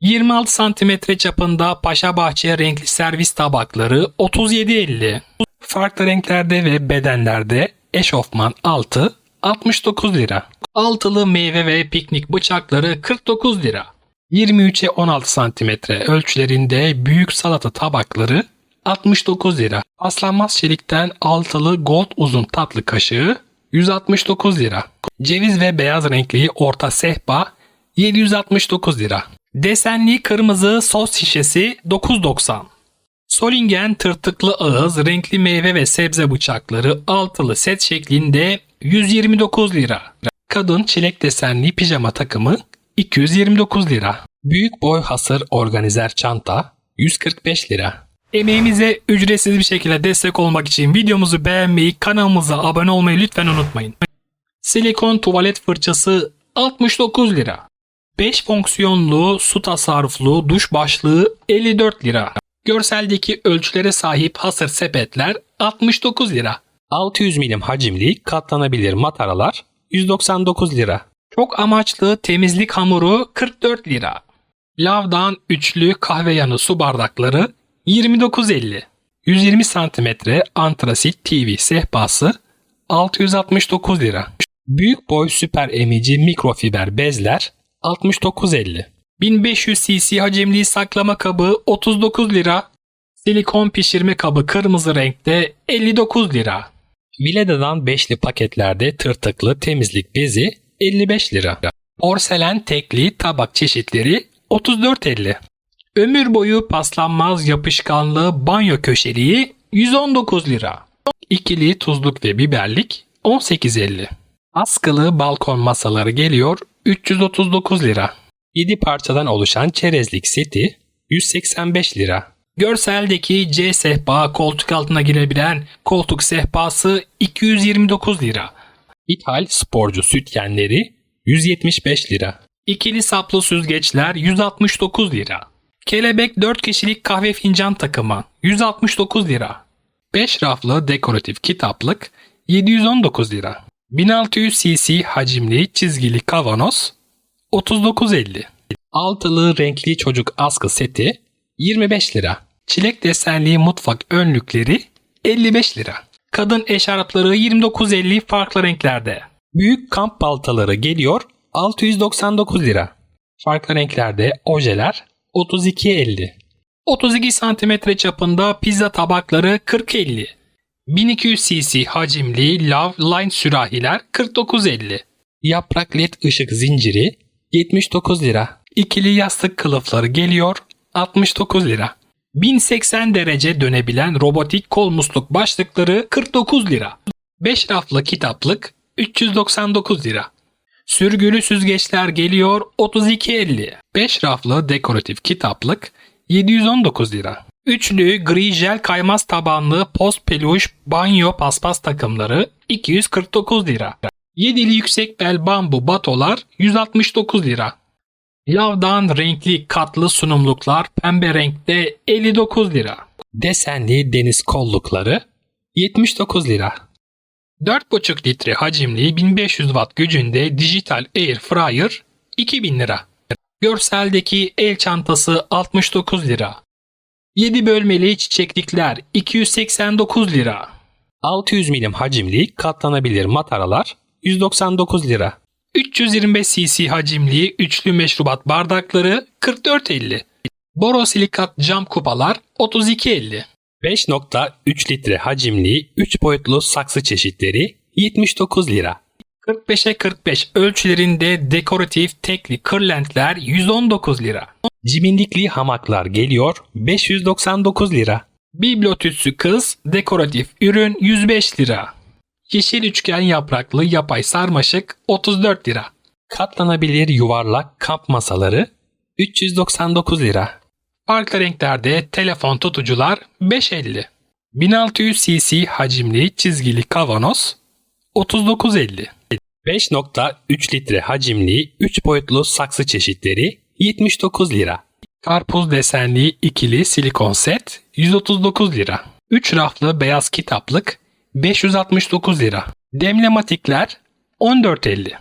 26 cm çapında Paşa Bahçe renkli servis tabakları 37.50. Farklı renklerde ve bedenlerde eşofman altı 69 lira. Altılı meyve ve piknik bıçakları 49 lira. 23'e 16 cm ölçülerinde büyük salata tabakları 69 lira. Aslanmaz çelikten altılı gold uzun tatlı kaşığı 169 lira. Ceviz ve beyaz renkli orta sehpa 769 lira. Desenli kırmızı sos şişesi 9.90. Solingen tırtıklı ağız renkli meyve ve sebze bıçakları altılı set şeklinde 129 lira. Kadın çilek desenli pijama takımı 229 lira. Büyük boy hasır organizer çanta 145 lira. Emeğimize ücretsiz bir şekilde destek olmak için videomuzu beğenmeyi, kanalımıza abone olmayı lütfen unutmayın. Silikon tuvalet fırçası 69 lira. 5 fonksiyonlu su tasarruflu duş başlığı 54 lira. Görseldeki ölçülere sahip hasır sepetler 69 lira. 600 milim hacimli katlanabilir mataralar 199 lira. Çok amaçlı temizlik hamuru 44 lira. Lavdan üçlü kahve yanı su bardakları 29.50. 120 cm antrasit TV sehpası 669 lira. Büyük boy süper emici mikrofiber bezler 69.50. 1500 cc hacimli saklama kabı 39 lira. Silikon pişirme kabı kırmızı renkte 59 lira. Vileda'dan beşli paketlerde tırtıklı temizlik bezi 55 lira. Porselen tekli tabak çeşitleri 34.50. Ömür boyu paslanmaz yapışkanlı banyo köşeliği 119 lira. İkili tuzluk ve biberlik 18.50. Askılı balkon masaları geliyor 339 lira. 7 parçadan oluşan çerezlik seti 185 lira. Görseldeki C sehpa koltuk altına girebilen koltuk sehpası 229 lira. İthal sporcu sütyenleri 175 lira. İkili saplı süzgeçler 169 lira. Kelebek 4 kişilik kahve fincan takımı 169 lira. 5 raflı dekoratif kitaplık 719 lira. 1600 cc hacimli çizgili kavanoz 39.50. Altılı renkli çocuk askı seti 25 lira. Çilek desenli mutfak önlükleri 55 lira. Kadın eşarpları 29.50 farklı renklerde. Büyük kamp baltaları geliyor 699 lira. Farklı renklerde ojeler 32.50. 32 cm çapında pizza tabakları 40.50. 1200 cc hacimli Love Line sürahiler 49.50. Yaprak led ışık zinciri 79 lira. İkili yastık kılıfları geliyor 69 lira. 1080 derece dönebilen robotik kol musluk başlıkları 49 lira. 5 raflı kitaplık 399 lira. Sürgülü süzgeçler geliyor 32.50. 5 raflı dekoratif kitaplık 719 lira. Üçlü gri jel kaymaz tabanlı post peluş banyo paspas takımları 249 lira. Yedili yüksek bel bambu batolar 169 lira. Lavdan renkli katlı sunumluklar pembe renkte 59 lira. Desenli deniz kollukları 79 lira. 4,5 litre hacimli 1500 watt gücünde dijital air fryer 2000 lira. Görseldeki el çantası 69 lira. 7 bölmeli çiçeklikler 289 lira. 600 milim hacimli katlanabilir mataralar 199 lira. 325 cc hacimli üçlü meşrubat bardakları 44.50. Borosilikat cam kupalar 32.50. 5.3 litre hacimli 3 boyutlu saksı çeşitleri 79 lira. 45'e 45 ölçülerinde dekoratif tekli kırlentler 119 lira. Cibindikli hamaklar geliyor 599 lira. Bibliotüsü kız dekoratif ürün 105 lira. Yeşil üçgen yapraklı yapay sarmaşık 34 lira. Katlanabilir yuvarlak kamp masaları 399 lira. Farklı renklerde telefon tutucular 5.50. 1600 cc hacimli çizgili kavanoz 39.50. 5.3 litre hacimli 3 boyutlu saksı çeşitleri 79 lira. Karpuz desenli ikili silikon set 139 lira. 3 raflı beyaz kitaplık 569 lira. Demlematikler 14.50.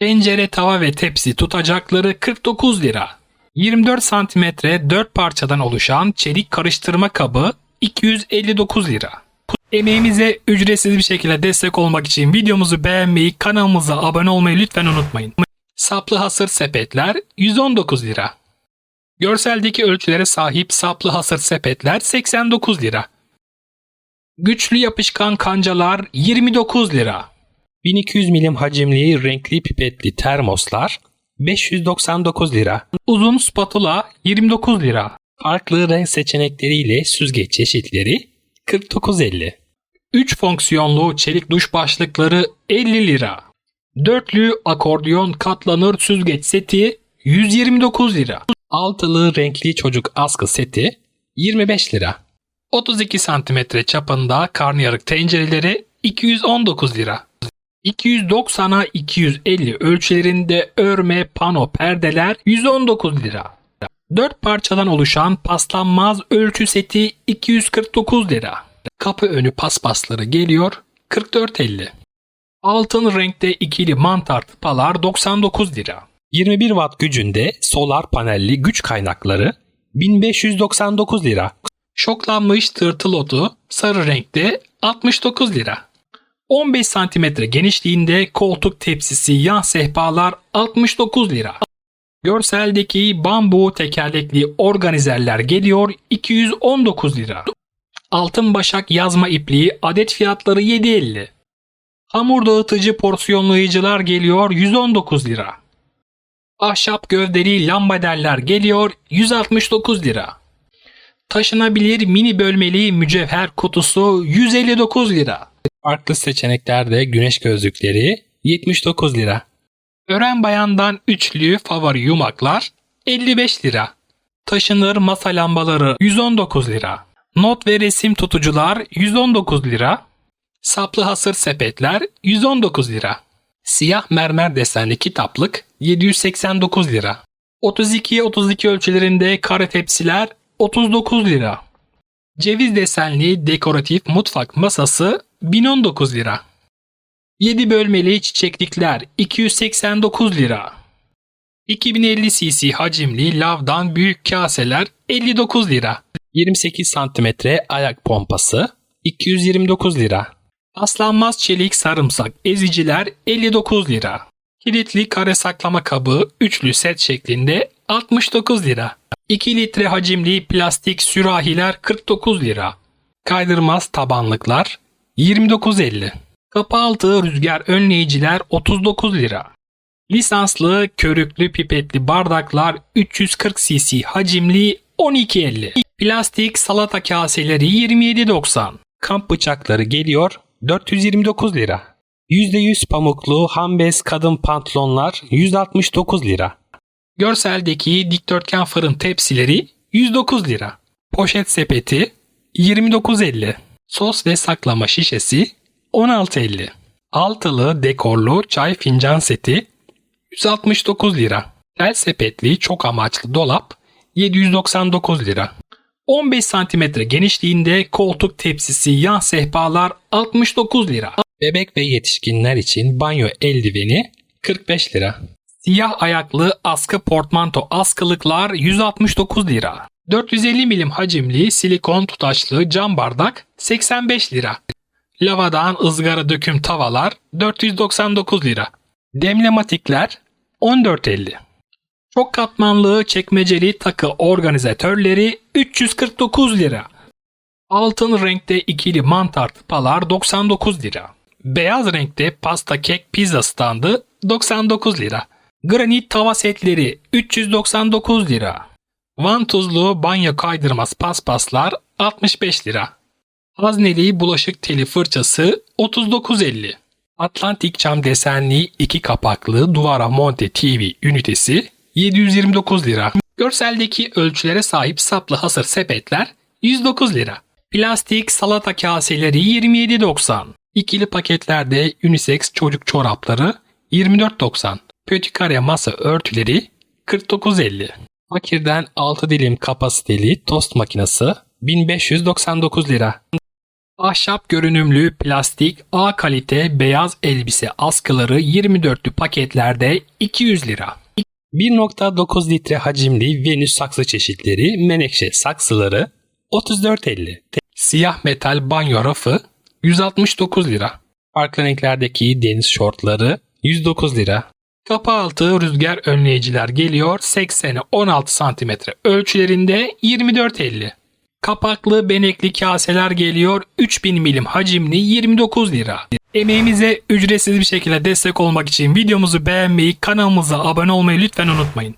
Tencere, tava ve tepsi tutacakları 49 lira. 24 santimetre 4 parçadan oluşan çelik karıştırma kabı 259 lira. Emeğimize ücretsiz bir şekilde destek olmak için videomuzu beğenmeyi, kanalımıza abone olmayı lütfen unutmayın. Saplı hasır sepetler 119 lira. Görseldeki ölçülere sahip saplı hasır sepetler 89 lira. Güçlü yapışkan kancalar 29 lira. 1200 milim hacimli renkli pipetli termoslar 599 lira. Uzun spatula 29 lira. Farklı renk seçenekleriyle süzgeç çeşitleri 49.50. 3 fonksiyonlu çelik duş başlıkları 50 lira. Dörtlü akordiyon katlanır süzgeç seti 129 lira. Altılı renkli çocuk askı seti 25 lira. 32 santimetre çapında karnıyarık tencereleri 219 lira. 290'a 250 ölçülerinde örme pano perdeler 119 lira. 4 parçadan oluşan paslanmaz ölçü seti 249 lira. Kapı önü paspasları geliyor 44.50. Altın renkte ikili mantar tıpalar 99 lira. 21 watt gücünde solar panelli güç kaynakları 1599 lira. Şoklanmış tırtıl otu sarı renkte 69 lira. 15 santimetre genişliğinde koltuk tepsisi yan sehpalar 69 lira. Görseldeki bambu tekerlekli organizerler geliyor 219 lira. Altın başak yazma ipliği adet fiyatları 7.50. Hamur dağıtıcı porsiyonlayıcılar geliyor 119 lira. Ahşap gövdeli lambaderler geliyor 169 lira. Taşınabilir mini bölmeli mücevher kutusu 159 lira. Farklı seçeneklerde güneş gözlükleri 79 lira. Ören bayandan üçlü favori yumaklar 55 lira. Taşınır masa lambaları 119 lira. Not ve resim tutucular 119 lira. Saplı hasır sepetler 119 lira. Siyah mermer desenli kitaplık 789 lira. 32'ye 32 ölçülerinde kare tepsiler 39 lira. Ceviz desenli dekoratif mutfak masası 1019 lira. 7 bölmeli çiçeklikler 289 lira. 2050 cc hacimli lavdan büyük kaseler 59 lira. 28 santimetre ayak pompası 229 lira. Paslanmaz çelik sarımsak eziciler 59 lira. Kilitli kare saklama kabı üçlü set şeklinde 69 lira. 2 litre hacimli plastik sürahiler 49 lira. Kaydırmaz tabanlıklar 29.50. Kapı altı rüzgar önleyiciler 39 lira. Lisanslı körüklü pipetli bardaklar 340 cc hacimli 12.50. Plastik salata kaseleri 27.90. Kamp bıçakları geliyor 429 lira. %100 pamuklu hambes kadın pantolonlar 169 lira. Görseldeki dikdörtgen fırın tepsileri 109 lira. Poşet sepeti 29.50. Sos ve saklama şişesi 16.50. Altılı dekorlu çay fincan seti 169 lira. El sepetli çok amaçlı dolap 799 lira. 15 santimetre genişliğinde koltuk tepsisi yan sehpalar 69 lira. Bebek ve yetişkinler için banyo eldiveni 45 lira. Siyah ayaklı askı portmanto askılıklar 169 lira. 450 milim hacimli silikon tutaşlı cam bardak 85 lira. Lavadan ızgara döküm tavalar 499 lira. Demlematikler 14.50. Çok katmanlı çekmeceli takı organizatörleri 349 lira. Altın renkte ikili mantar tıpalar 99 lira. Beyaz renkte pasta kek pizza standı 99 lira. Granit tava setleri 399 lira. Vantuzlu banyo kaydırmaz paspaslar 65 lira. Hazneli bulaşık teli fırçası 39.50. Atlantik cam desenli iki kapaklı duvara monte TV ünitesi 729 lira. Görseldeki ölçülere sahip saplı hasır sepetler 109 lira. Plastik salata kaseleri 27.90. İkili paketlerde unisex çocuk çorapları 24.90. Pötikare masa örtüleri 49.50. Fakirden 6 dilim kapasiteli tost makinesi 1599 lira. Ahşap görünümlü plastik A kalite beyaz elbise askıları 24'lü paketlerde 200 lira. 1.9 litre hacimli Venüs saksı çeşitleri, menekşe saksıları 34.50. Siyah metal banyo rafı 169 lira. Farklı renklerdeki deniz şortları 109 lira. Kapı altı rüzgar önleyiciler geliyor 80'e 16 cm ölçülerinde 24.50. Kapaklı benekli kaseler geliyor 3000 milim hacimli 29 lira. Emeğimize ücretsiz bir şekilde destek olmak için videomuzu beğenmeyi, kanalımıza abone olmayı lütfen unutmayın.